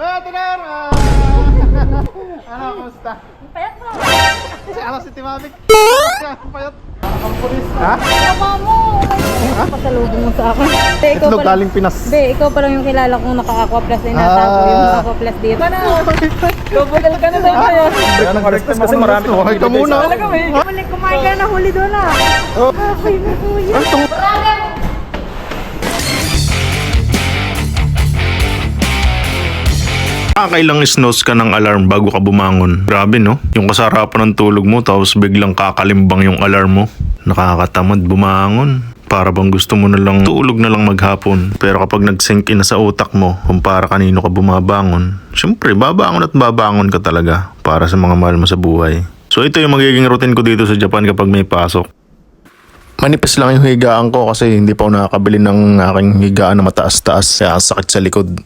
Eh! Ah! ano, kumusta? Payat mo. Si ano si Timamik? Ang payat. Ang pulis. Ha? Tama mo. Pasalubong mo sa akin. Be, ikaw Itlog galing Pinas. Be, ikaw pa lang yung kilala kong naka-aqua plus na inatago Ah. yung aqua plus dito. Ano? Tubugal ka na daw kaya. Kaya nang request kasi marami kang Okay ka muna. Talaga may. Huli, kumain ka na huli doon ah. Oh. Okay na kuya. Ay, tung... Kakailang snooze ka ng alarm bago ka bumangon. Grabe no? Yung kasarapan ng tulog mo tapos biglang kakalimbang yung alarm mo. Nakakatamad bumangon. Para bang gusto mo na lang tulog na lang maghapon. Pero kapag nag-sink in na sa utak mo kung para kanino ka bumabangon, syempre babangon at babangon ka talaga para sa mga mahal mo sa buhay. So ito yung magiging routine ko dito sa Japan kapag may pasok. Manipis lang yung higaan ko kasi hindi pa ako nakakabili ng aking higaan na mataas-taas kaya sakit sa likod.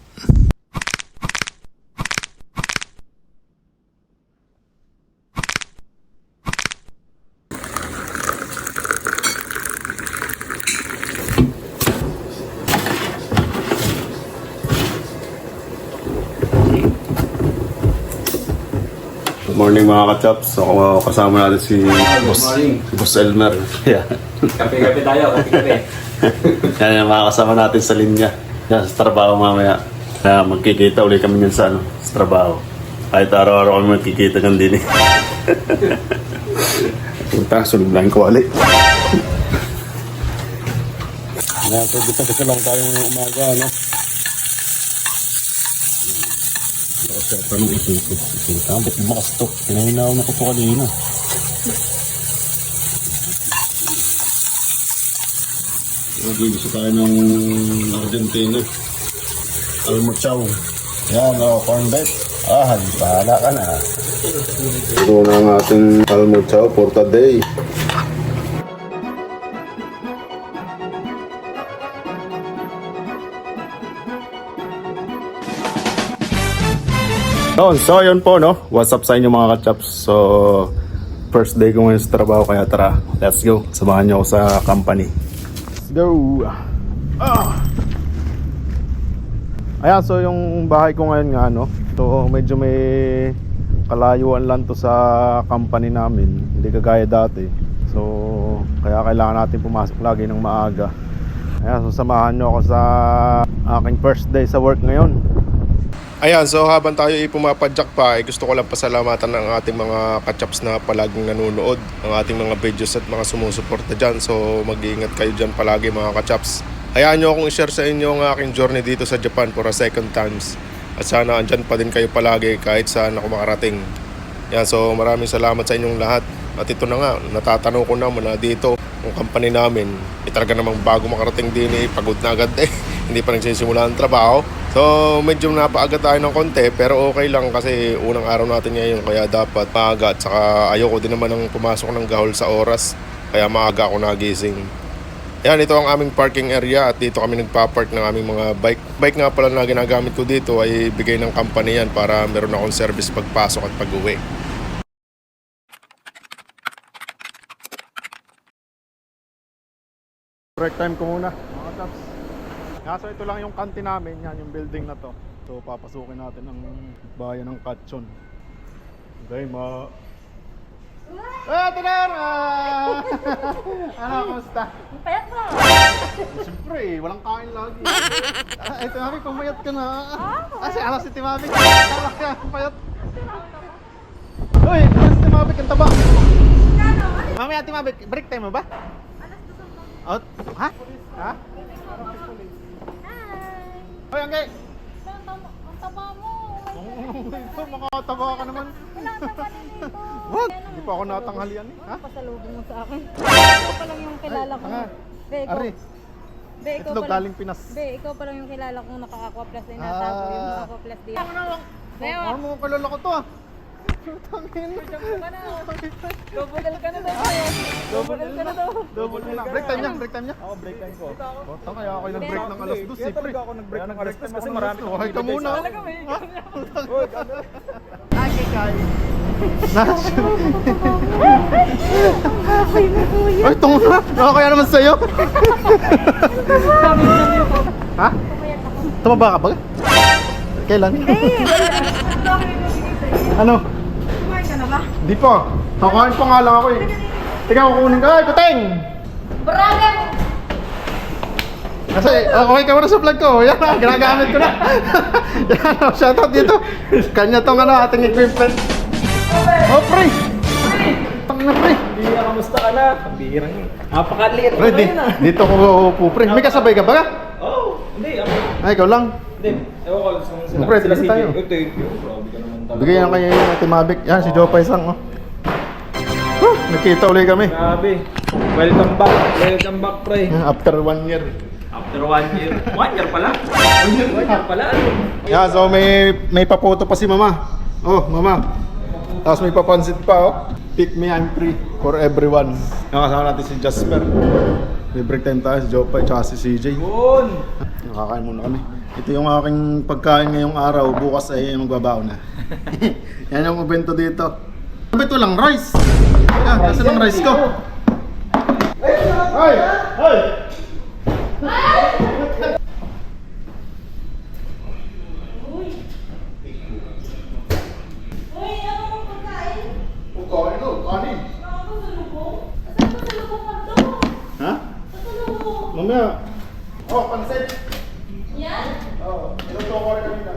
Morning mga kachaps. Ako kasama natin si Boss, si Boss Elmer. Yeah. Kape-kape tayo, kape-kape. Yan yung mga kasama natin sa linya. Yan, sa trabaho mamaya. Kaya magkikita ulit kami yan sa, ano, sa trabaho. Kahit araw-araw kami magkikita ng din eh. Punta, yung kawali. Yan, so bisa-bisa lang tayo ngayong umaga, ano? Kasi tanong ito ito. Ito, ba't bumakas to? Pinahinaw na ko to kanina. Magbibisa tayo ng Argentina. Almochaw. Yan, o, oh, corn bet. Ah, bahala ka na. Ito na ang ating almochaw for today. Noon, so yun po no. What's up sa inyo mga kachaps? So, first day ko ngayon sa trabaho kaya tara, let's go. Samahan niyo ako sa company. Let's go. Ah. Ayan, so yung bahay ko ngayon nga, no? So, medyo may kalayuan lang to sa company namin. Hindi kagaya dati. So, kaya kailangan natin pumasok lagi ng maaga. Ayan, so samahan nyo ako sa aking first day sa work ngayon. Ayan, so habang tayo ipumapadyak pa, ay gusto ko lang pasalamatan ng ating mga kachaps na palaging nanonood, ang ating mga videos at mga sumusuporta dyan. So mag-iingat kayo dyan palagi mga kachaps. Hayaan nyo akong i-share sa inyo ang aking journey dito sa Japan for a second times. At sana andyan pa din kayo palagi kahit saan ako makarating. Yan, so maraming salamat sa inyong lahat. At ito na nga, natatanong ko naman na dito, ang company namin, eh, namang bago makarating din eh, pagod na agad eh. Hindi pa nagsisimula ang trabaho. So medyo napaaga tayo ng konti pero okay lang kasi unang araw natin ngayon kaya dapat maaga at saka ayoko din naman ng pumasok ng gahol sa oras kaya maaga ako nagising. Yan, ito ang aming parking area at dito kami nagpa-park ng aming mga bike. Bike nga pala na ginagamit ko dito ay bigay ng company yan para meron akong service pagpasok at pag-uwi. Break time ko muna, mga chaps. Nga, so ito lang yung kanti namin, yan yung building na to. So papasukin natin ang bayan ng Katson. Okay, ma... Eh! Ah! ano, kumusta? Payat mo. Siyempre, eh, walang kain lagi. Ah, eh, Timami, pumayat ka na. Ah, si ano si Timami? Payat. Uy, ano si Timami? Ang taba. Mamaya, Timami, break time mo ba? Out? Ha? Ha? Hoy, Angge! Ang taba mo. Ito, makataba ka naman. Wala na pa rin dito. Wag! Hindi pa ako natanghalian eh. Ha? Pasalubong mo sa akin. Ikaw pa lang yung kilala ko. Be, ikaw. Ari, Be, ikaw itlog lang. galing Pinas. Be, ikaw pa lang yung kilala kong naka-aqua plus na inatago Ah. yung aqua plus dito. Be, Ano mo kilala ko to ah? Tubugal ka na daw kaya. Tubugal ka na daw. Double na. Break time niya, break time niya. Oo, break time ko. Oh, kaya ako yung nag-break ng alas 2 Kaya siyempre. talaga ako nag-break ng alas 2 kasi marami kang Okay ka muna. Talaga may. Ay, kay. Okay kuya. Ay, tungo na. Nakakaya naman sa'yo. ha? Tumaba ka ba? Kailan? ano? Kumain ka na ba? Di pa. Kakain pa nga lang ako eh. Tingnan kukunin ka. Ay, kuteng! Brother! Kasi, okay ka muna sa vlog ko. Yan, ah, ginagamit ko na. Yan, oh, shoutout dito. Kanya tong ano, ating equipment. Oh, pre! Tang na, pre. Bira, kamusta ka na? Ang bira niya. Napakaliit Pre, di, dito ko uupo, pre. May kasabay ka ba? Oo, oh, hindi. Ako. Ay, ikaw lang. Hindi. Ewan ko. Pre, dito tayo. Oh, thank you. Bigay yan kay Ate Mavic. Yan, si Joe Paisang, oh. Huh, nakita ulit kami. Grabe. Welcome back. Welcome back, pre. After one year. After one year. One year pala? One year, one year pala. Yan, so may may papoto pa si Mama. Oh, Mama. Tapos may papansit pa, oh. Pick me, I'm free for everyone. Nakasama natin si Jasper. May break time tayo, si Jopay, tsaka si CJ. Yun. Nakakain muna kami. Ito yung aking pagkain ngayong araw. Bukas ay magbabaw na. Yan yung ubento dito. Sabi ito lang, rice. Yan, kasi ng rice ko. Ay! Ay! Uy, ano mong pagkain? Pagkain no, kanin. Ako sa lubong? Saan ba sa lubong ka to? Ha? Sa lubong? Mamaya. Oh, pansit. Yan? Oo, oh, iluto ko rin kanina.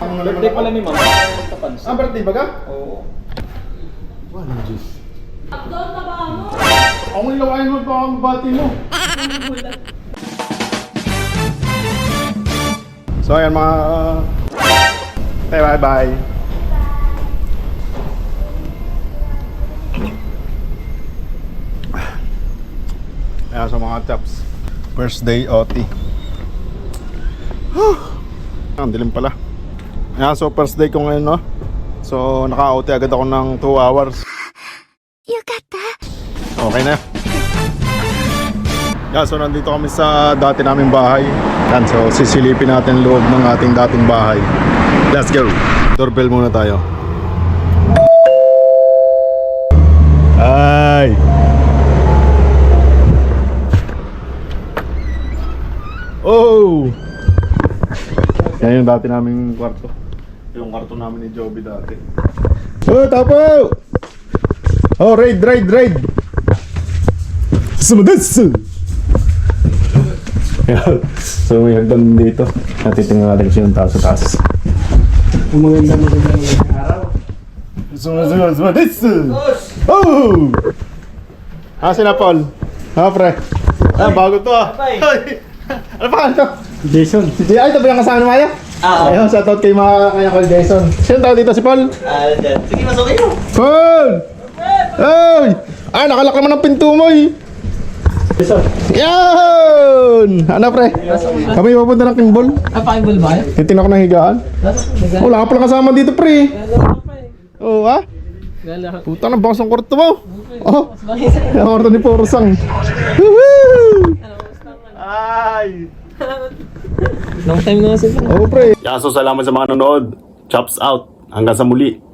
Ang Birthday pala ni mama. Magpapansin. Ah, birthday ba ka? Oo. Walang juice. Abdol, taba mo. Yung lawain mo pa ang bati mo. so ayan mga... Okay, bye bye. Ayan sa mga chaps. First day OT. Ang dilim pala. Ayan, so first day ko ngayon, no? So, naka-OT agad ako ng 2 hours. Okay na. Yeah, so nandito kami sa dati naming bahay. Yan, so sisilipin natin loob ng ating dating bahay. Let's go! Doorbell muna tayo. Ay! Oh! Yan yung dati naming kwarto. Yung kwarto namin ni Joby dati. Oh, tapo! Oh, raid, raid, raid! Sumadas! So may hagdan dito. Natitingnan natin siya yung taas sa taas. Umaganda magandang araw. Sumadas! Sumadas! Oh! Ah, sila Paul. Ah, pre. Ah, bago to ah. Ano pa to? Jason. Ay, ito ba yung kasama ni Maya? Ah, Ayun, shoutout kay mga kanya ko Jason. Sino tao dito si Paul? ah, dyan. Sige, masukay mo. Paul! Ay! Ay, nakalak naman ang pinto mo eh. Jason. Yan! Ano pre? Kami papunta ng Kingball. Ah, pakibol ba? Titin ako ng higaan. Wala ka pala kasama dito pre. Oo ha? Gala. Puta na bakas ang kwarto mo. Oh, ang kwarto ni Porsang. Woohoo! Ay! Long time na kasi. Oh pre. Yan, so salamat sa mga nanonood. Chops out. Hanggang sa muli.